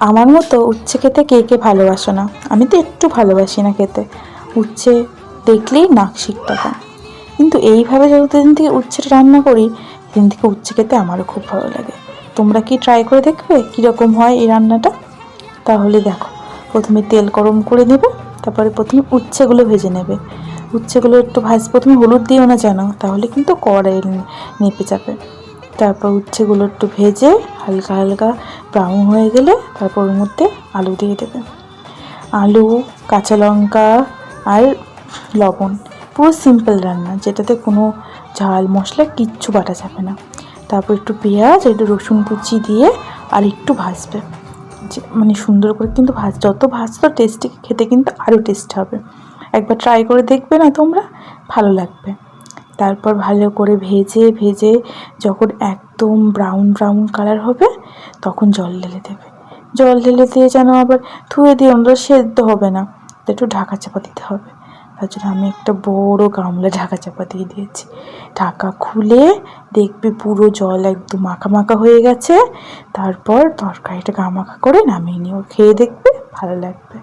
আমার মতো উচ্ছে খেতে কে কে ভালোবাসো না? আমি তো একটু ভালোবাসি না খেতে। উচ্ছে দেখলেই নাক শিকটাকা কিন্তু এইভাবে যতদিন থেকে উচ্ছেটা রান্না করি, সেদিন থেকে উচ্ছে খেতে আমারও খুব ভালো লাগে। তোমরা কি ট্রাই করে দেখবে কীরকম হয় এই রান্নাটা? তাহলে দেখো, প্রথমে তেল গরম করে নেবে, তারপরে প্রথমে উচ্ছেগুলো ভেজে নেবে। উচ্ছেগুলো একটু ভাজ, প্রথমে হলুদ দিও না যেন, তাহলে কিন্তু কড়াই নেপে যাবে। তারপর উচ্ছেগুলো একটু ভেজে হালকা হালকা ব্রাউন হয়ে গেলে তারপর ওর মধ্যে আলু দিয়ে দেবে। আলু, কাঁচা লঙ্কা আর লবণ, পুরো সিম্পল রান্না, যেটাতে কোনো ঝাল, মশলা কিচ্ছু বাটা যাবে না। তারপর একটু পেঁয়াজ, একটু রসুন কুচি দিয়ে আর একটু ভাজবে। যে মানে সুন্দর করে কিন্তু ভাজ, যত ভাজতো টেস্টি খেতে কিন্তু আরও টেস্ট হবে। একবার ট্রাই করে দেখবে না তোমরা, ভালো লাগবে। তারপর ভালো করে ভেজে ভেজে যখন একদম ব্রাউন ব্রাউন কালার হবে, তখন জল ঢেলে দেবে। জল ঢেলে দিয়ে যেন আবার ধুয়ে দিয়ে আমরা সেদ্ধ হবে না একটু ঢাকা চাপা দিতে হবে। তার জন্য আমি একটা বড় গামলা ঢাকা চাপা দিয়ে দিয়েছি। ঢাকা খুলে দেখবে পুরো জল একদম মাখা মাখা হয়ে গেছে, তারপর তরকারিটা গামাখা করে নামিয়ে নিও। খেয়ে দেখবে, ভালো লাগবে।